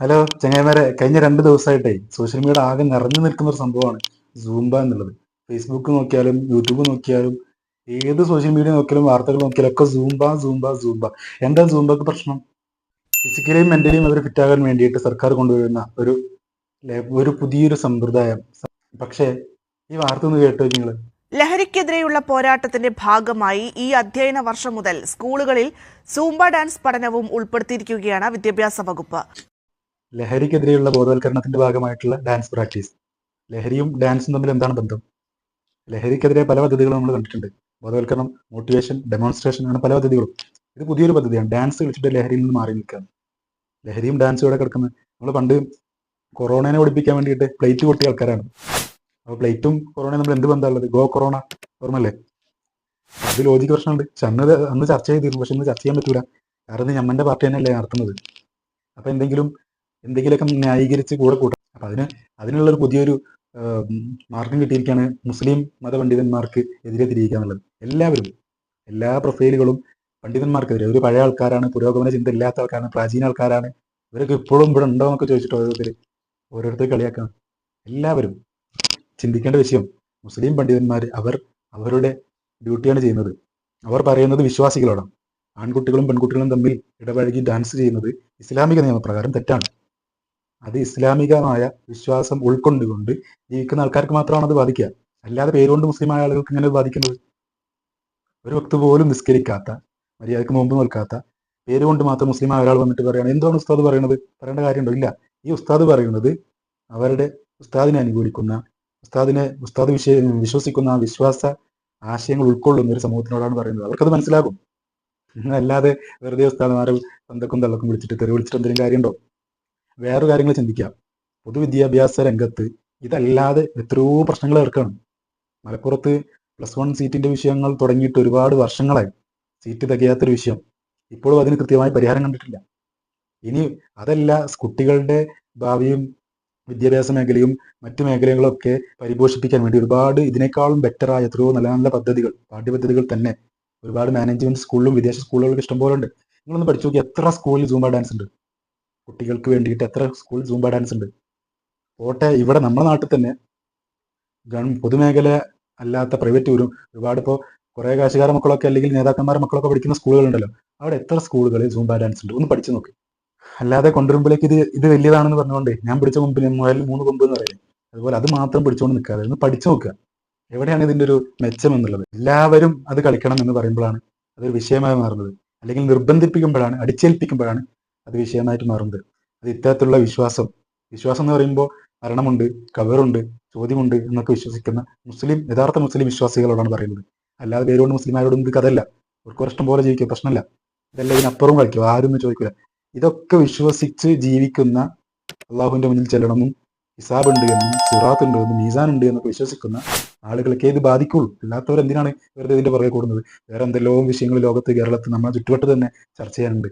Hello ചങ്ങായിമാരെ കഴിഞ്ഞ രണ്ട് ദിവസമായിട്ടേ സോഷ്യൽ മീഡിയ ആകെ നിറഞ്ഞു നിൽക്കുന്ന ഒരു സംഭവമാണ് സൂംബ എന്നുള്ളത്. ഫേസ്ബുക്ക് നോക്കിയാലും യൂട്യൂബ് നോക്കിയാലും ഏത് സോഷ്യൽ മീഡിയ നോക്കിയാലും വാർത്തകൾ നോക്കിയാലും ഒക്കെ സൂംബ സൂംബ സൂംബ എന്താ സൂംബക്ക് പ്രശ്നം? ഫിസിക്കലിയും മെന്റലിയും അവർ ഫിറ്റാകാൻ വേണ്ടിയിട്ട് സർക്കാർ കൊണ്ടുവരുന്ന ഒരു ഒരു പുതിയൊരു സമ്പ്രദായം. പക്ഷേ ഈ വാർത്ത ഒന്ന് കേട്ടോ നിങ്ങൾ ലഹരിക്കെതിരെയുള്ള പോരാട്ടത്തിന്റെ ഭാഗമായി ഈ അധ്യയന വർഷം മുതൽ സ്കൂളുകളിൽ സൂംബ ഡാൻസ് പഠനവും ഉൾപ്പെടുത്തിയിരിക്കുകയാണ് വിദ്യാഭ്യാസ വകുപ്പ്. ലഹരിക്കെതിരെയുള്ള ബോധവൽക്കരണത്തിന്റെ ഭാഗമായിട്ടുള്ള ഡാൻസ് പ്രാക്ടീസ് ലഹരിയും ഡാൻസും തമ്മിൽ എന്താണ് ബന്ധം? ലഹരിക്കെതിരെ പല പദ്ധതികളും നമ്മൾ കണ്ടിട്ടുണ്ട്. ബോധവൽക്കരണം മോട്ടിവേഷൻ ഡെമോൺസ്ട്രേഷൻ അങ്ങനെ പല പദ്ധതികളും. ഇത് പുതിയൊരു പദ്ധതിയാണ്. ഡാൻസ് കളിച്ചിട്ട് ലഹരിയിൽ നിന്ന് മാറി നിൽക്കുക ലഹരിയും ഡാൻസും ഇവിടെ കിടക്കുന്നത്. നമ്മൾ പണ്ട് കൊറോണനെ ഓടിപ്പിക്കാൻ വേണ്ടിയിട്ട് പ്ലേറ്റ് കൊട്ടിയ ആൾക്കാരാണ്. അപ്പോൾ പ്ലേറ്റും കൊറോണയും നമ്മൾ എന്ത് ബന്ധമുള്ളത് ഗോ കൊറോണ ഓർമ്മല്ലേ അത് ലോജിക്ക് പ്രശ്നമുണ്ട്. പക്ഷെ അന്ന് ചർച്ച ചെയ്തിരുന്നു. പക്ഷെ ഇന്ന് ചർച്ച ചെയ്യാൻ പറ്റൂല. കാരണം ഞമ്മന്റെ പാർട്ടി തന്നെയല്ലേ നടത്തുന്നത്. അപ്പൊ എന്തെങ്കിലും എന്തെങ്കിലുമൊക്കെ ന്യായീകരിച്ച് കൂടെ കൂട്ടാം അപ്പൊ അതിന് അതിനുള്ള ഒരു പുതിയൊരു മാർഗം കിട്ടിയിരിക്കുകയാണ് മുസ്ലിം മതപണ്ഡിതന്മാർക്ക് എതിരെ തിരിയിക്കുക എന്നുള്ളത് എല്ലാവരും എല്ലാ പ്രൊഫൈലുകളും പണ്ഡിതന്മാർക്കെതിരെ ഒരു പഴയ ആൾക്കാരാണ് പുരോഗമന ചിന്ത ഇല്ലാത്ത ആൾക്കാരാണ് പ്രാചീന ആൾക്കാരാണ്. ഇവരൊക്കെ ഇപ്പോഴും ഇവിടെ ഉണ്ടോ എന്നൊക്കെ ചോദിച്ചിട്ട് ഓരോരുത്തർ ഓരോരുത്തർ കളിയാക്കണം. എല്ലാവരും ചിന്തിക്കേണ്ട വിഷയം മുസ്ലിം പണ്ഡിതന്മാർ അവർ അവരുടെ ഡ്യൂട്ടിയാണ് ചെയ്യുന്നത്. അവർ പറയുന്നത് വിശ്വാസികളോടാണ്. ആൺകുട്ടികളും പെൺകുട്ടികളും തമ്മിൽ ഇടപഴകി ഡാൻസ് ചെയ്യുന്നത് ഇസ്ലാമിക നിയമപ്രകാരം തെറ്റാണ്. അത് ഇസ്ലാമികമായ വിശ്വാസം ഉൾക്കൊണ്ടുകൊണ്ട് ജീവിക്കുന്ന ആൾക്കാർക്ക് മാത്രമാണ് അത് ബാധിക്കുക. അല്ലാതെ പേരുകൊണ്ട് മുസ്ലിമായ ആളുകൾക്ക് ഇങ്ങനെ ബാധിക്കുന്നത്? ഒരു വക്ത് പോലും നിസ്കരിക്കാത്ത മര്യാദയ്ക്ക് മുമ്പ് നിൽക്കാത്ത പേരുകൊണ്ട് മാത്രം മുസ്ലിമായ ഒരാൾ വന്നിട്ട് പറയണം എന്താണ് ഉസ്താദ് പറയുന്നത് പറയേണ്ട കാര്യമുണ്ടോ? ഇല്ല. ഈ ഉസ്താദ് പറയുന്നത് അവരുടെ ഉസ്താദിനെ അനുകൂലിക്കുന്ന ഉസ്താദിനെ ഉസ്താദ് വിശ്വ വിശ്വസിക്കുന്ന വിശ്വാസ ആശയങ്ങൾ ഉൾക്കൊള്ളുന്ന ഒരു സമൂഹത്തിനോടാണ് പറയുന്നത്. അവർക്കത് മനസ്സിലാകും. അല്ലാതെ വെറുതെ ഉസ്താദ്മാരെ തന്തക്കും തള്ളക്കും വിളിച്ചിട്ട് തെറി വിളിച്ചിട്ട് എന്തെങ്കിലും കാര്യമുണ്ടോ? വേറെ കാര്യങ്ങൾ ചിന്തിക്കാം. പൊതുവിദ്യാഭ്യാസ രംഗത്ത് ഇതല്ലാതെ എത്രയോ പ്രശ്നങ്ങൾ ഏർക്കാണ്. മലപ്പുറത്ത് പ്ലസ് വൺ സീറ്റിന്റെ വിഷയങ്ങൾ തുടങ്ങിയിട്ട് ഒരുപാട് വർഷങ്ങളായി സീറ്റ് തികയാത്തൊരു വിഷയം. ഇപ്പോഴും അതിന് കൃത്യമായി പരിഹാരം കണ്ടിട്ടില്ല. ഇനി അതല്ല കുട്ടികളുടെ ഭാവിയും വിദ്യാഭ്യാസ മേഖലയും മറ്റു മേഖലകളൊക്കെ പരിപോഷിപ്പിക്കാൻ വേണ്ടി ഒരുപാട് ഇതിനേക്കാളും ബെറ്ററായ എത്രയോ നല്ല നല്ല പദ്ധതികൾ പാഠ്യപദ്ധതികൾ തന്നെ ഒരുപാട് മാനേജ്മെന്റ് സ്കൂളിലും വിദേശ സ്കൂളുകളിലും ഇഷ്ടംപോലെ ഉണ്ട് നിങ്ങളൊന്ന് പഠിച്ചു നോക്കി എത്ര സ്കൂളിൽ സൂംബ ഡാൻസ് ഉണ്ട്? കുട്ടികൾക്ക് വേണ്ടിയിട്ട് എത്ര സ്കൂൾ സൂംബ ഡാൻസ് ഉണ്ട്. പോട്ടെ ഇവിടെ നമ്മുടെ നാട്ടിൽ തന്നെ ഗവൺ പൊതുമേഖല അല്ലാത്ത പ്രൈവറ്റ് ഒരു ഒരുപാട് ഇപ്പോൾ കുറേ കാശുകാര മക്കളൊക്കെ അല്ലെങ്കിൽ നേതാക്കന്മാരുടെ മക്കളൊക്കെ പഠിക്കുന്ന സ്കൂളുകളുണ്ടല്ലോ അവിടെ എത്ര സ്കൂളുകളിൽ സൂംബ ഡാൻസ് ഉണ്ട്? ഒന്ന് പഠിച്ചു നോക്ക്. അല്ലാതെ കൊണ്ടുവരുമ്പോഴേക്ക് ഇത് ഇത് വലിയതാണെന്ന് പറഞ്ഞുകൊണ്ട് ഞാൻ പിടിച്ച കൊമ്പിന് മുതൽ മൂന്ന് കൊമ്പ് എന്ന് പറയുന്നത് അതുപോലെ അത് മാത്രം പിടിച്ചുകൊണ്ട് നിൽക്കാതെ ഒന്ന് പഠിച്ചു നോക്കുക. എവിടെയാണ് ഇതിന്റെ ഒരു മെച്ചം എന്നുള്ളത്? എല്ലാവരും അത് കളിക്കണം എന്ന് പറയുമ്പോഴാണ് അതൊരു വിഷയമായി മാറുന്നത്. അല്ലെങ്കിൽ നിർബന്ധിപ്പിക്കുമ്പോഴാണ് അടിച്ചേൽപ്പിക്കുമ്പോഴാണ് അത് വിഷയമായിട്ട് മാറുന്നത്. അത് ഇത്തരത്തിലുള്ള വിശ്വാസം വിശ്വാസം എന്ന് പറയുമ്പോൾ മരണമുണ്ട് കബറുണ്ട് ചോദ്യമുണ്ട് എന്നൊക്കെ വിശ്വസിക്കുന്ന മുസ്ലിം യഥാർത്ഥ മുസ്ലിം വിശ്വാസികളോടാണ് പറയുന്നത്. അല്ലാതെ പേരുകൊണ്ട് മുസ്ലിമാരോടും ഇത് കഥല്ല അവർക്ക് ഇഷ്ടം പോലെ ജീവിക്കുക പ്രശ്നമല്ല. ഇതല്ല ഇതിനപ്പുറം കളിക്കുക ആരും ചോദിക്കില്ല ഇതൊക്കെ വിശ്വസിച്ച് ജീവിക്കുന്ന അള്ളാഹുവിന്റെ മുന്നിൽ ചെല്ലണമെന്നും ഹിസാബ് ഉണ്ട് എന്നും സിറാത്ത് ഉണ്ട് എന്നും മീസാൻ ഉണ്ട് എന്നൊക്കെ വിശ്വസിക്കുന്ന ആളുകളൊക്കെ ഇത് ബാധിക്കുള്ളൂ. അല്ലാത്തവർ എന്തിനാണ് വെറുതെ ഇതിന്റെ പുറകെ കൂടുന്നത്? വേറെ എന്തെല്ലോ വിഷയങ്ങൾ ലോകത്ത് കേരളത്തിൽ നമ്മളെ ചുറ്റുവട്ടത്ത് തന്നെ ചർച്ച ചെയ്യാനുണ്ട്.